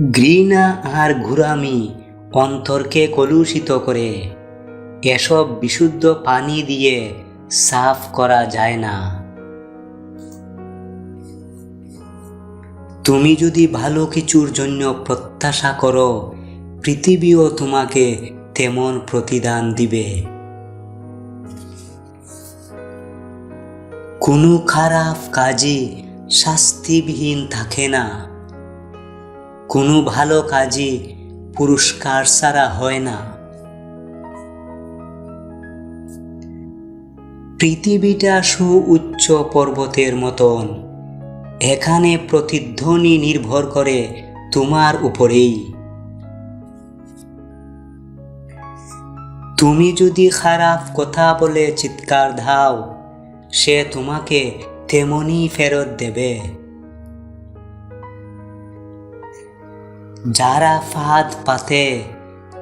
ঘৃণা আর ঘুরামি অন্তরকে কলুষিত করে। এসব বিশুদ্ধ পানি দিয়ে সাফ করা যায় না। তুমি যদি ভালো কিছুর জন্য প্রত্যাশা করো, পৃথিবীও তোমাকে তেমন প্রতিদান দিবে। কোনো খারাপ কাজই শাস্তিবিহীন থাকে না। কোনো ভালো কাজই পুরস্কার ছাড়া হয় না। পৃথিবীটা সুউচ্চ পর্বতের মতন। এখানে প্রতিধ্বনি নির্ভর করে তোমার উপরেই। তুমি যদি খারাপ কথা বলে চিৎকার দাও, সে তোমাকে তেমনই ফেরত দেবে। যারা ফাঁদ পাতে,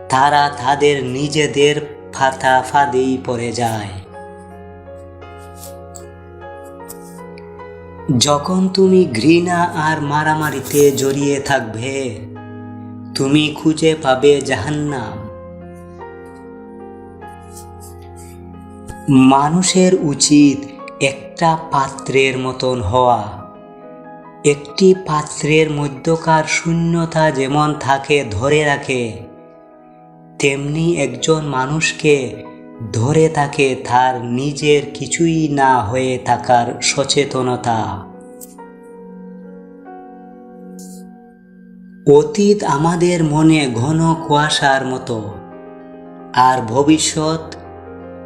তারা তাদের নিজেদের ফাতা ফাঁদেই পড়ে যায়। যখন তুমি ঘৃণা আর মারামারিতে জড়িয়ে থাকবে, তুমি খুঁজে পাবে জাহান্নাম। মানুষের উচিত একটা পাত্রের মতন হওয়া। একটি পাত্রের মধ্যকার শূন্যতা যেমন থাকে, ধরে রাখে, তেমনি একজন মানুষকে ধরে থাকে তার নিজের কিছুই না হয়ে থাকার সচেতনতা। অতীত আমাদের মনে ঘন কুয়াশার মতো, আর ভবিষ্যৎ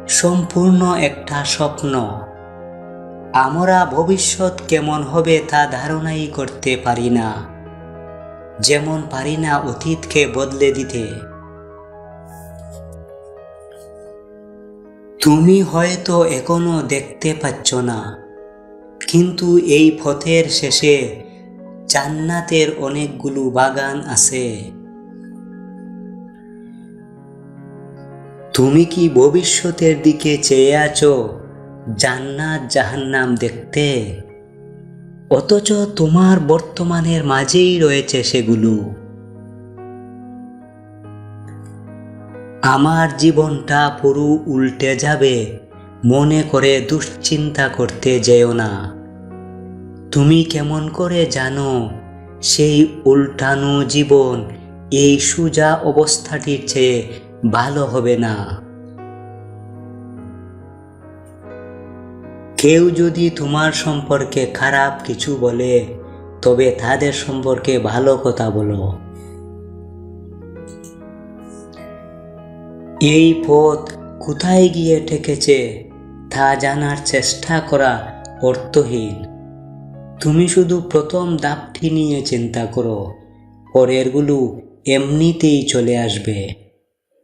সম্পূর্ণ একটা স্বপ্ন। আমরা ভবিষ্যৎ কেমন হবে তা ধারণাই করতে পারি না। যেমন পারি না অতীতকে বদলে দিতে। তুমি হয়তো এখনও দেখতে পাচ্ছ না, কিন্তু এই পথের শেষে জান্নাতের অনেকগুলো বাগান আছে। তুমি কি ভবিষ্যতের দিকে চেয়ে আছো? জান্নাত জাহান্নাম দেখতে। অথচ তোমার বর্তমানের মাঝেই রয়েছে সেগুলো। আমার জীবনটা পুরো উল্টে যাবে, মনে করে দুশ্চিন্তা করতে যেও না। তুমি কেমন করে জানো, সেই উল্টানো জীবন, এই সুজা অবস্থাটির চেয়ে ভালো হবে না। কেউ যদি তোমার সম্পর্কে খারাপ কিছু বলে, তবে তাদের সম্পর্কে ভালো কথা বলো। এই পথ কোথায় গিয়ে ঠেকেছে, তা জানার চেষ্টা করা অর্থহীন। তুমি শুধু প্রথম দাপটি নিয়ে চিন্তা করো, পরেরগুলো এমনিতেই চলে আসবে।